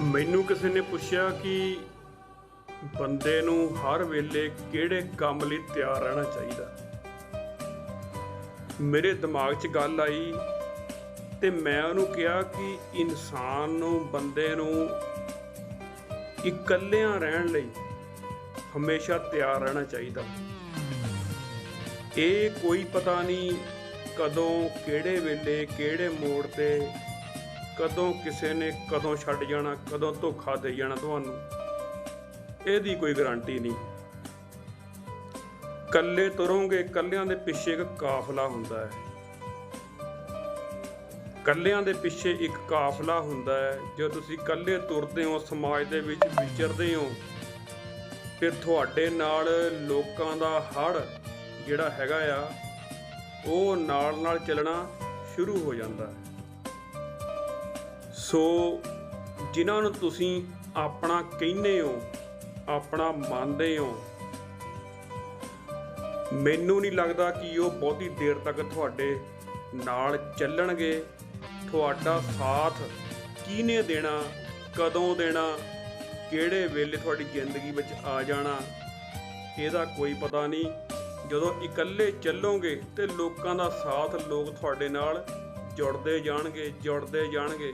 ਮੈਨੂੰ ਕਿਸੇ ਨੇ ਪੁੱਛਿਆ ਕਿ ਬੰਦੇ ਨੂੰ ਹਰ ਵੇਲੇ ਕਿਹੜੇ ਕੰਮ ਲਈ ਤਿਆਰ ਰਹਿਣਾ ਚਾਹੀਦਾ? ਮੇਰੇ ਦਿਮਾਗ 'ਚ ਗੱਲ ਆਈ ਤੇ ਮੈਂ ਉਹਨੂੰ ਕਿਹਾ ਕਿ ਇਨਸਾਨ ਨੂੰ, ਬੰਦੇ ਨੂੰ ਇਕੱਲਿਆਂ ਰਹਿਣ ਲਈ ਹਮੇਸ਼ਾ ਤਿਆਰ ਰਹਿਣਾ ਚਾਹੀਦਾ। ਇਹ ਕੋਈ ਪਤਾ ਨਹੀਂ ਕਦੋਂ, ਕਿਹੜੇ ਵੇਲੇ, ਕਿਹੜੇ ਮੋੜ ਤੇ ਕਦੋਂ ਕਿਸੇ ਨੇ ਕਦੋਂ ਛੱਡ ਜਾਣਾ, ਕਦੋਂ ਧੋਖਾ ਦੇ ਜਾਣਾ ਤੁਹਾਨੂੰ, ਇਹਦੀ ਕੋਈ ਗਾਰੰਟੀ ਨਹੀਂ। ਕੱਲੇ ਤੁਰੋਗੇ ਕੱਲਿਆਂ ਦੇ ਪਿੱਛੇ ਇੱਕ ਕਾਫਲਾ ਹੁੰਦਾ ਹੈ। ਕੱਲਿਆਂ ਦੇ ਪਿੱਛੇ ਇੱਕ ਕਾਫਲਾ ਹੁੰਦਾ ਹੈ। ਜੇ ਤੁਸੀਂ ਕੱਲੇ ਤੁਰਦੇ ਹੋ, ਸਮਾਜ ਦੇ ਵਿੱਚ ਵਿਚਰਦੇ ਹੋ, ਫਿਰ ਤੁਹਾਡੇ ਨਾਲ ਲੋਕਾਂ ਦਾ ਹੜ ਜਿਹੜਾ ਹੈਗਾ ਆ, ਉਹ ਨਾਲ ਨਾਲ ਚੱਲਣਾ ਸ਼ੁਰੂ ਹੋ ਜਾਂਦਾ ਹੈ। ਸੋ ਜਿਨ੍ਹਾਂ ਨੂੰ ਤੁਸੀਂ ਆਪਣਾ ਕਹਿੰਦੇ ਹੋ, ਆਪਣਾ ਮੰਨਦੇ ਹੋ, ਮੈਨੂੰ ਨਹੀਂ ਲੱਗਦਾ ਕਿ ਉਹ ਬਹੁਤੀ ਦੇਰ ਤੱਕ ਤੁਹਾਡੇ ਨਾਲ ਚੱਲਣਗੇ। ਤੁਹਾਡਾ ਸਾਥ ਕਿਹਨੇ ਦੇਣਾ, ਕਦੋਂ ਦੇਣਾ, ਕਿਹੜੇ ਵੇਲੇ ਤੁਹਾਡੀ ਜ਼ਿੰਦਗੀ ਵਿੱਚ ਆ ਜਾਣਾ, ਇਹਦਾ ਕੋਈ ਪਤਾ ਨਹੀਂ। ਜਦੋਂ ਇਕੱਲੇ ਚੱਲੋਗੇ ਤੇ ਲੋਕਾਂ ਦਾ ਸਾਥ ਲੋਕ ਤੁਹਾਡੇ ਨਾਲ ਜੁੜਦੇ ਜਾਣਗੇ ਜੁੜਦੇ ਜਾਣਗੇ।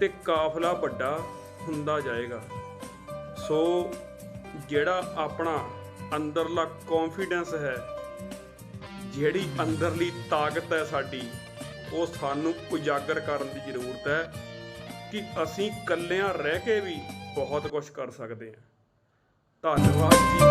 ਤੇ ਕਾਫਲਾ ਵੱਡਾ ਹੁੰਦਾ ਜਾਏਗਾ। ਸੋ ਜਿਹੜਾ ਆਪਣਾ ਅੰਦਰਲਾ ਕੌਨਫੀਡੈਂਸ ਹੈ, ਜਿਹੜੀ ਅੰਦਰਲੀ ਤਾਕਤ ਹੈ ਸਾਡੀ, ਉਹ ਸਾਨੂੰ ਉਜਾਗਰ ਕਰਨ ਦੀ ਜ਼ਰੂਰਤ ਹੈ ਕਿ ਅਸੀਂ ਇਕੱਲਿਆਂ ਰਹਿ ਕੇ ਵੀ ਬਹੁਤ ਕੁਝ ਕਰ ਸਕਦੇ ਹਾਂ। ਧੰਨਵਾਦ ਜੀ।